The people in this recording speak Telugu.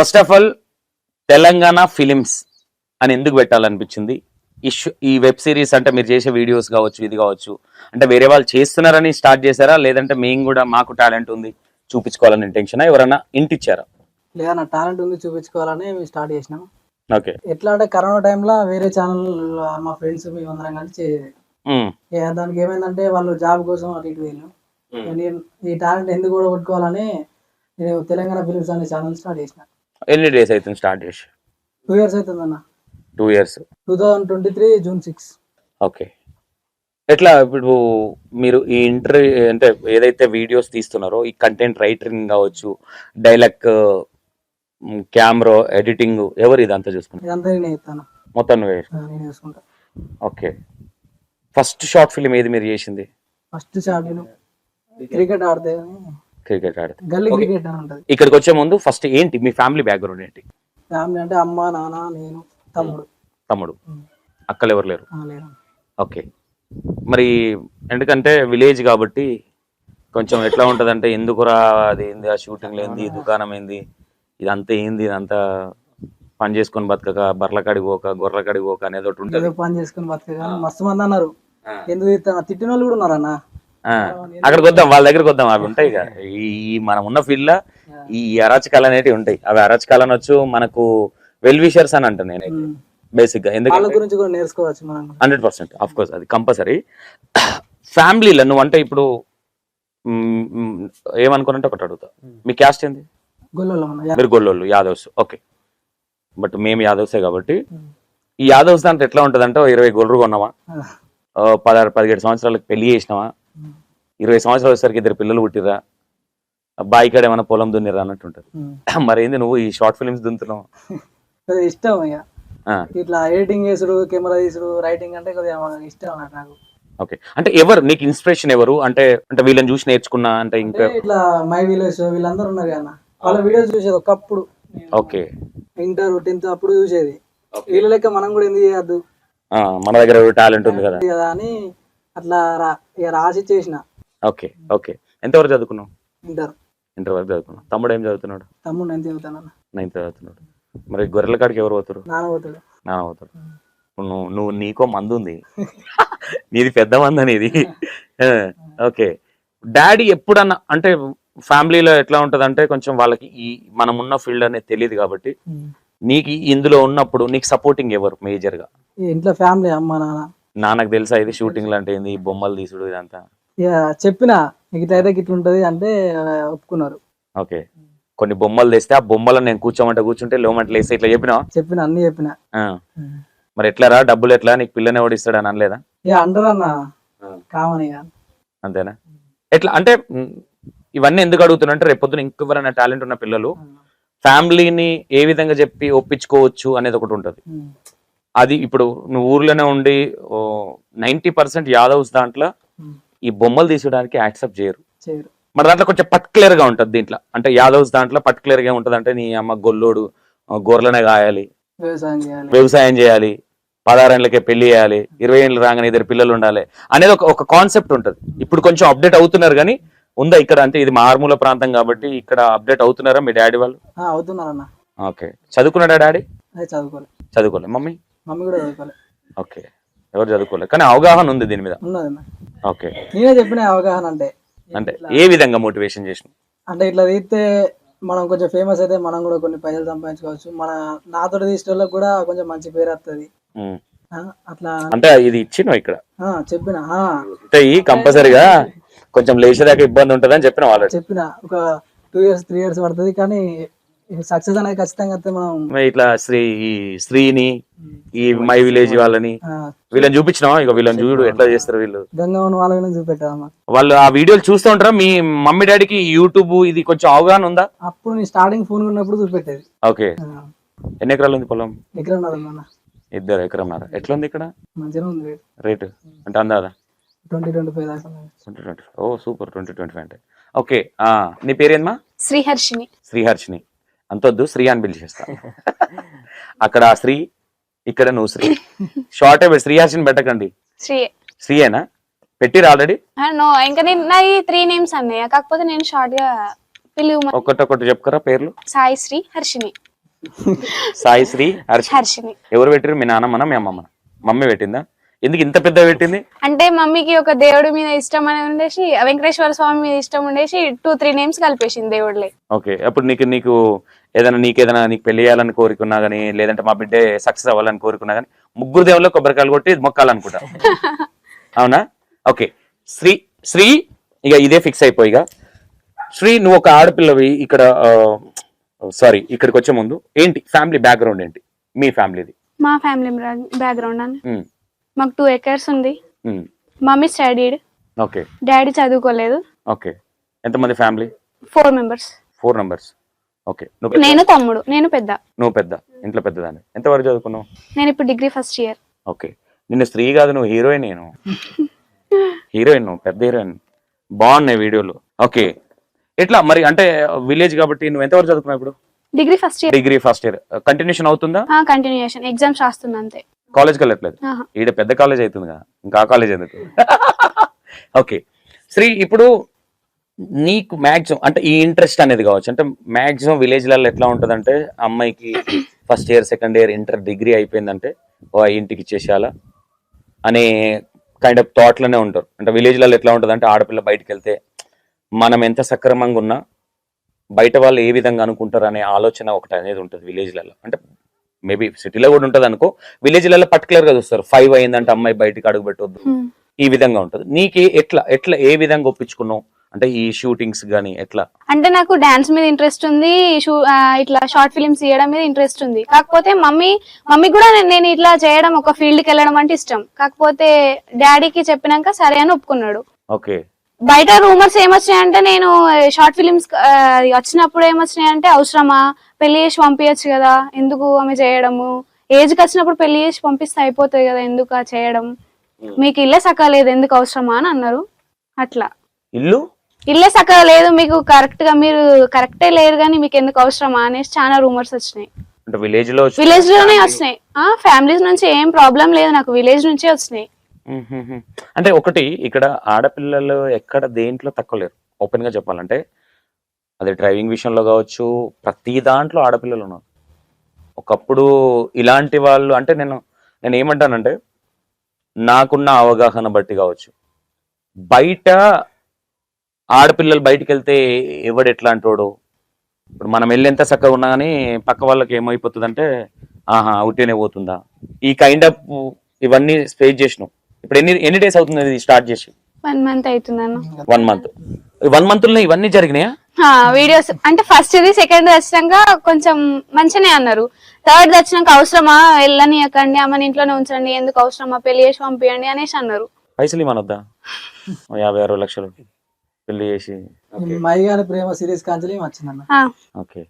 First of all Telangana films అని ఎందుకు పెట్టాలనిపించింది? ఈ షో- ఈ వెబ్ సిరీస్ అంటే మీరు చేసే వీడియోస్ కావచ్చు ఇది కావచ్చు అంటే వేరే వాళ్ళు చేస్తున్నారని స్టార్ట్ చేశారా? లేదంటే మేము కూడా మాకు టాలెంట్ ఉంది చూపించుకోవాలని ఇంటెన్షన్ ఎవరైనా ఇంటిచ్చారా లేదా నా టాలెంట్ ఉంది చూపించుకోవాలని మేము స్టార్ట్ చేసినాం. ఓకే ఎట్లా అంటే కరోనా టైంలో వేరే ఛానల్ మా ఫ్రెండ్స్ మేము అందరం కలిసి ఇక దానికి ఏమైందంటే వాళ్ళు జాబ్ కోసం అటు ఇటు వెళ్ళు నేను ఈ టాలెంట్ ఎందుకు కూడా కొట్టుకోవాలని నేను తెలంగాణ ఫిలిమ్స్ అనే ఛానల్ స్టార్ట్ చేసిన. ఎన్ని డేస్ అవుతుంది స్టార్ట్ చేసి? టూ ఇయర్స్ అవుతుంది అన్న. Two years two thousand twenty three June six okay ఎట్లా ఇప్పుడు మీరు ఈ ఇంటర్వ్యూ అంటే ఏదైతే వీడియోస్ తీస్తున్నారో ఈ కంటెంట్ రైటింగ్ కావచ్చు డైలాగ్ కెమెరా ఎడిటింగ్ ఎవరు ఇదంతా చూసుకుంటారు మొత్తం నువ్వే చూసుకుంటా. ఓకే ఫస్ట్ షార్ట్ ఫిల్మ్ ఏది మీరు చేసింది? ఫస్ట్ షాట్ నేను క్రికెట్ ఆడితే క్రికెట్ ఆడితే గల్లీ Okay. క్రికెట్ అని ఉంటుంది. ఇక్కడికి వచ్చే ముందు ఫస్ట్ ఏంటి మీ ఫ్యామిలీ బ్యాక్గ్రౌండ్ ఏంటి? ఫ్యామిలీ అంటే అమ్మ నాన్న నేను తమ్ముడు. తమ్ముడు. అక్కలు ఎవరు లేరు? ఓకే. మరి ఎందుకంటే విలేజ్ కాబట్టి కొంచెం ఎట్లా ఉంటది అంటే ఎందుకురా అది ఏంది ఆ షూటింగ్ ఏంది దుకాణం ఏంది ఇదంతా ఏంది ఇదంతా పని చేసుకొని బతకక బర్ల కాడికి పోక గొర్రెల కాడికి పోక అనేది ఒకటి ఉంటుంది పని చేసుకుని బతికే కానీ మస్తు మంది అన్నారు. ఎందుకు తిట్టాను వాళ్ళు కూడా ఉన్నారన్న? అక్కడికి వద్దాం వాళ్ళ దగ్గరికి వద్దాం అవి ఉంటాయి ఈ మనం ఉన్న ఫీల్డ్లో ఈ అరాచకాలు అనేటివి ఉంటాయి. అవి అరాచకాలు అనొచ్చు మనకు వెల్ విషర్స్ అని అంటాను నేను ఉమ్. బేసిక్గా ఎందుకంటే. హండ్రెడ్ పర్సెంట్ ఆఫ్ కోర్స్ అది కంపల్సరీ. ఫ్యామిలీలో నువ్వు అంటే ఇప్పుడు ఏమనుకున్నట్టు ఒకటి అడుగుతా. మీ క్యాస్ట్ ఏంది? మీరు గొల్లోళ్ళు యాదవ్స్ ఓకే. బట్ మేము యాదవ్సే కాబట్టి. ఈ యాదవ్స్ దాంట్లో ఎట్లా ఉంటుంది అంటే ఇరవై గొర్రెలు కొన్నామా? పదహారు పదిహేడు సంవత్సరాలకు పెళ్ళి చేసినావా. ఇరవై సంవత్సరాలు వచ్చేసరికి ఇద్దరు పిల్లలు పుట్టిరా బాయి కాడ ఏమైనా పొలం దున్నిరా అన్నట్టు ఉంటుంది ఉమ్. మరి ఏంది నువ్వు ఈ షార్ట్ ఫిల్మ్స్ దున్నుతున్నావు? ఇష్టం ఇక ఆ, ఇట్లా ఎడిటింగ్ చేసుడు కెమెరా తీసుడు రైటింగ్ అంటే కొద్దిగా ఇష్టం నాకు. ఓకే. అంటే ఎవరు? నీకు ఇన్స్పిరేషన్ ఎవరు? అంటే అంటే వీళ్ళని చూసి నేర్చుకున్నా అంటే ఇంకా ఇట్లా మై విలేజ్ వీళ్ళందరూ ఉన్నారు కదా వాళ్ళ వీడియోస్ చూసేది ఒకప్పుడు. ఓకే. ఇంటర్ టెన్త్ అప్పుడు చూసేది. వీళ్ళ లెక్క మనం కూడా ఎందుకు చేయొద్దు? మన దగ్గర టాలెంట్ ఉంది కదా అని అట్లా రాసి చేసిన. Okay okay. ఎంతవరకు చదువుకున్నావు? ఇంటర్. ఇంటర్ వరకు చదువుకున్నావు. తమ్ముడు ఏం చదువుతున్నాడు? తమ్ముడు నేను చదువుతానన్న నైన్త్ చదువుతున్నాడు. మరి గొర్రెల కాడికి ఎవరు పోతారు? నాన్న పోతాడు. నాన్న పోతాడు. నువ్వు నువ్వు నీకో మందు ఉంది. నీది పెద్ద మంది అనేది ఓకే. డాడీ ఎప్పుడన్నా అంటే ఫ్యామిలీలో ఎట్లా ఉంటది అంటే కొంచెం వాళ్ళకి ఈ మనం ఉన్న ఫీల్డ్ అనేది తెలియదు కాబట్టి. నీకు ఇందులో ఉన్నప్పుడు నీకు సపోర్టింగ్ ఎవరు మేజర్గా ఇంట్లో ఫ్యామిలీ అమ్మ నాన్న. నాన్నకు తెలుసా ఇది షూటింగ్ అంటే ఏంది? బొమ్మలు తీసుడు ఇదంతా. చెప్పిన. నీకు ఇట్లా అయితే ఇట్లా ఉంటది అంటే ఒప్పుకున్నారు. ఓకే. కొన్ని బొమ్మలు తెస్తే ఆ బొమ్మలను నేను కూర్చోమంటే కూర్చుంటే లేవమంటే లేస్తే ఇట్లా చెప్పినా? చెప్పిన అన్ని చెప్పిన. మరి ఎట్లా రా డబ్బులు ఎట్లా? నీకు పిల్లని ఓడిస్తాడు అని అనలేదా? ఇక అంటారు అన్న. కామన్ అంతేనా? ఎట్లా? అంటే ఇవన్నీ ఎందుకు అడుగుతున్నా అంటే రేపొద్దున ఇంకెవరైనా టాలెంట్ ఉన్న పిల్లలు ఫ్యామిలీని ఏ విధంగా చెప్పి ఒప్పించుకోవచ్చు అనేది ఒకటి ఉంటుంది. అది ఇప్పుడు నువ్వు ఊర్లోనే ఉండి నైన్టీ పర్సెంట్ యాదవ్స్ దాంట్లో. ఈ బొమ్మలు తీసడానికి యాక్సెప్ట్ చేయరు. మరి దాంట్లో కొంచెం పర్టికులర్గా ఉంటుంది దీంట్లో. అంటే యాదవ్స్ దాంట్లో పర్టికులర్గా ఉంటుంది అంటే నీ అమ్మ గొల్లోడు గొర్రెలనే కాయాలి. వ్యవసాయం చేయాలి. పదహారేళ్ళకే పెళ్ళి చేయాలి. ఇరవై ఏళ్ళు రాగానే ఇద్దరు పిల్లలు ఉండాలి అనేది ఒక ఒక కాన్సెప్ట్ ఉంటుంది. ఇప్పుడు కొంచెం అప్డేట్ అవుతున్నారు కానీ ఉందా ఇక్కడ అంటే ఇది మారుమూల ప్రాంతం కాబట్టి ఇక్కడ అప్డేట్ అవుతున్నారా మీ డాడీ వాళ్ళు? అవుతున్నారన్న ఓకే. చదువుకున్నాడా డాడీ? చదువుకోలే చదువుకోలే. మమ్మీ? మమ్మీ కూడా చదువుకోలే. ఓకే. ఎవరు చదువుకోలే? కానీ అవగాహన ఉంది దీని మీద. ఉన్నది ఓకే. నేనే చెప్పిన అవగాహన అంటే. అంటే ఏ విధంగా మోటివేషన్ చేసిన అంటే ఇట్లా తీస్తే మనం కొంచెం ఫేమస్ అయితే మనం కూడా కొన్ని పైసలు సంపాదించుకోవచ్చు. మన నాతో తీసిన వాళ్ళకి కూడా కొంచెం మంచి పేరు వస్తుంది. అట్లా. అంటే ఇది ఇచ్చినావు ఇక్కడ? చెప్పిన అంటే ఈ కంపల్సరిగా కొంచెం లేచేదాకా ఇబ్బంది ఉంటుందని చెప్పిన ఆల్రెడీ చెప్పిన ఒక టూ ఇయర్స్ త్రీ ఇయర్స్ పడుతుంది కానీ సక్సెస్ అనేది ఖచ్చితంగా మనం ఇట్లా శ్రీ ఈ శ్రీని ఈ మై విలేజ్ వాళ్ళని వీళ్ళని చూపించినావా? ఇక వీళ్ళని చూడు ఎట్లా చేస్తారు వీళ్ళు? గంగవన్ వాళ్ళని చూపెట్టామా వాళ్ళు ఆ వీడియోలు చూస్తూ ఉంటారా? మీ మమ్మీ డాడీకి యూట్యూబ్ ఇది కొంచెం అవగాహన ఉందా? అప్పుడు నేను స్టార్టింగ్ ఫోన్ ఉన్నప్పుడు చూపెట్టేది. ఓకే. ఎన్ని ఎకరాలు ఉంది పొలం? మన ఇద్దరు ఎకరంన్నర? ఎట్లా ఉంది ఇక్కడ? మంచిగా ఉంది రేట్. అంటే అందాదా? ట్వంటీ ట్వంటీ ఫైవ్ దాకా. ట్వంటీ ట్వంటీ ఓ సూపర్. ట్వంటీ ట్వంటీ ఫైవ్ అంటే. ఓకే ఆ, నీ పేరేందమ్మా? శ్రీహర్షిని శ్రీహర్షిని అంతొద్దు శ్రీ అని పిలిచేస్తా అక్కడ ఆ శ్రీ ఇక్కడ నువ్వు శ్రీ. షార్ట్ అయిపోయి శ్రీహర్షిని పెట్టకండి. శ్రీ. శ్రీయేనా? పెట్టిరు ఆల్రెడీ నో ఇంకా నేను త్రీ నేమ్స్ అన్నయ్య కాకపోతే నేను షార్ట్గా పిలువు ఒక్కటొక్కటి చెప్పుకరా పేర్లు? సాయి శ్రీ హర్షిని సాయి శ్రీ హర్ష హర్షిని ఎవరు పెట్టారు మీ నాన్నమ్మనా మీ అమ్మమ్మ మమ్మీ పెట్టిందా? ఎందుకు ఇంత పెద్ద పెట్టింది? అంటే మమ్మీకి ఒక దేవుడి మీద ఇష్టం అనేది ఉండేసి వెంకటేశ్వర స్వామి మీద ఇష్టం ఉండేసి టూ త్రీ నేమ్స్ కలిపేసింది దేవుళ్ళే ఓకే. అప్పుడు నీకు నీకు ఏదైనా నీకు ఏదైనా నీకు పెళ్ళి చేయాలని కోరుకున్నా గానీ లేదంటే మా బిడ్డ సక్సెస్ అవ్వాలని కోరుకున్నా గానీ ముగ్గురు దేవుళ్ళు కొబ్బరికాయలు కొట్టి మొక్కాలనుకుంటా. అవునా? ఓకే. శ్రీ శ్రీ ఇక ఇదే ఫిక్స్ అయిపోయిగా శ్రీ నువ్వు ఒక ఆడపిల్లవి ఇక్కడ సారీ ఇక్కడికి వచ్చే ముందు ఏంటి? ఫ్యామిలీ బ్యాక్గ్రౌండ్ ఏంటి? మీ ఫ్యామిలీది మా ఫ్యామిలీ బ్యాక్గ్రౌండ్ అని మాకు టూ ఎకర్స్ ఉంది. మమ్మీ స్టడీడ్ ఓకే డాడీ చదువుకోలేదు. ఓకే ఎంతమంది family four members four numbers okay నేను తమ్ముడు. నేను పెద్ద. నువ్వు పెద్ద. ఇంట్లో పెద్దదాన్ని. ఎంతవరకు చదువుకున్నావు? నేను ఇప్పుడు డిగ్రీ ఫస్ట్ ఇయర్ ఓకే నిన్ను స్త్రీ కాదు నువ్వు హీరోయిన్ నేను. హీరోయిన్ నువ్వు పెద్ద హీరోయిన్ బాగున్నాయి వీడియోలు. ఓకే ఎట్లా? మరి అంటే విలేజ్ కాబట్టి నువ్వు ఎంతవరకు చదువుకున్నావు ఇప్పుడు? Degree first year degree first year continuation అవుతుందా? కంటిన్యూషన్ ఎగ్జామ్స్ రాస్తున్నా అంతే. కాలేజ్కి వెళ్ళట్లేదు. ఈడ పెద్ద కాలేజ్ అవుతుందిగా ఇంకా కాలేజ్ ఎందుకు? ఓకే శ్రీ ఇప్పుడు నీకు మ్యాక్సిమం అంటే ఈ ఇంట్రెస్ట్ అనేది కావచ్చు. అంటే మ్యాక్సిమం విలేజ్లలో ఎట్లా ఉంటుందంటే అమ్మాయికి first year second year inter degree అయిపోయిందంటే ఓ ఇంటికి ఇచ్చేసేయాలా? అనే కైండ్ ఆఫ్ థాట్లోనే ఉంటారు. అంటే విలేజ్లలో ఎట్లా ఉంటుంది అంటే ఆడపిల్ల బయటికి వెళ్తే మనం ఎంత సక్రమంగా ఉన్నా బయట వాళ్ళు ఏ విధంగా అనుకుంటారు అనే ఆలోచన ఒకటి అనేది ఉంటుంది విలేజ్లలో అంటే మేబీ సిటీలో కూడా ఉంటుంది అనుకో. విలేజ్లలో పర్టికులర్గా చూస్తారు. ఫైవ్ అయిందంటే అమ్మాయి బయటికి అడుగు పెట్టవద్దు Hmm. ఈ విధంగా ఉంటుంది. నీకు ఎట్లా ఎట్లా ఏ విధంగా ఒప్పించుకున్నావు? అంటే ఈ షూటింగ్స్ గానీ ఎట్లా? అంటే నాకు డాన్స్ మీద ఇంట్రెస్ట్ ఉంది. ఇట్లా షార్ట్ ఫిల్మ్స్ చేయడం మీద ఇంట్రెస్ట్ ఉంది. కాకపోతే మమ్మీ మమ్మీ కూడా నేను- నేను ఇట్లా చేయడం ఒక ఫీల్డ్కి వెళ్ళడం అంటే ఇష్టం. కాకపోతే డాడీకి చెప్పినాక సరే అని ఒప్పుకున్నాడు. ఓకే. బయట రూమర్స్ ఏమొచ్చినాయంటే నేను షార్ట్ ఫిలిమ్స్ వచ్చినప్పుడు ఏమొచ్చినాయంటే అవసరమా? పెళ్ళి చేసి పంపించచ్చు కదా ఎందుకు ఆమె చేయడము? ఏజ్కి వచ్చినప్పుడు పెళ్ళి చేసి పంపిస్తే అయిపోతుంది కదా ఎందుకు చేయడం? మీకు ఇల్లే సకా లేదు ఎందుకు అవసరమా అని అన్నారు. అట్లా. ఇల్లు? ఇల్లే సక్కగా లేదు మీకు కరెక్ట్గా మీరు కరెక్టే లేరు కానీ మీకు ఎందుకు అవసరమా అనేసి చాలా రూమర్స్ వచ్చినాయి. విలేజ్లోనే వచ్చినాయి. ఆ ఫ్యామిలీస్ నుంచి ఏం ప్రాబ్లం లేదు నాకు విలేజ్ నుంచే వచ్చినాయి. అంటే ఒకటి ఇక్కడ ఆడపిల్లలు ఎక్కడ దేంట్లో తక్కువ లేరు. ఓపెన్గా చెప్పాలంటే అది డ్రైవింగ్ విషయంలో కావచ్చు ప్రతి దాంట్లో ఆడపిల్లలు ఉన్నారు. ఒకప్పుడు ఇలాంటి వాళ్ళు అంటే నేను నేను ఏమంటానంటే నాకున్న అవగాహన బట్టి కావచ్చు. బయట ఆడపిల్లలు బయటికి వెళ్తే ఎవడు ఎట్లాంటి వాడు ఇప్పుడు మనం వెళ్ళేంత చక్కగా ఉన్నా కానీ పక్క వాళ్ళకి ఏమైపోతుందంటే ఆహా అవుతేనే పోతుందా? ఈ కైండ్ ఆఫ్ ఇవన్నీ స్పేస్ చేసినాం. ఇప్పుడు ఎన్ని ఎన్ని డేస్ అవుతుంది ఇది స్టార్ట్ చేసి? వన్ మంత్ అవుతుందన్న. వన్ మంత్ వన్ మంత్లో ఇవన్నీ జరిగినాయా? వీడియోస్ అంటే ఫస్ట్ ఇది సెకండ్ వచ్చినాక కొంచెం మంచిగానే అన్నారు. థర్డ్ వచ్చినాక అవసరమా? వెళ్ళనియకండి అమ్మని ఇంట్లోనే ఉంచండి ఎందుకు అవసరమా? పెళ్ళి చేసి పంపించండి అనేసి అన్నారు. పైసలు ఇవ్వనొద్దా? యాభై అరవై లక్షలు పెళ్ళి చేసి. మై గారి ప్రేమ సిరీస్ కాంచలి వచ్చిందన్న? ఆ, ఓకే.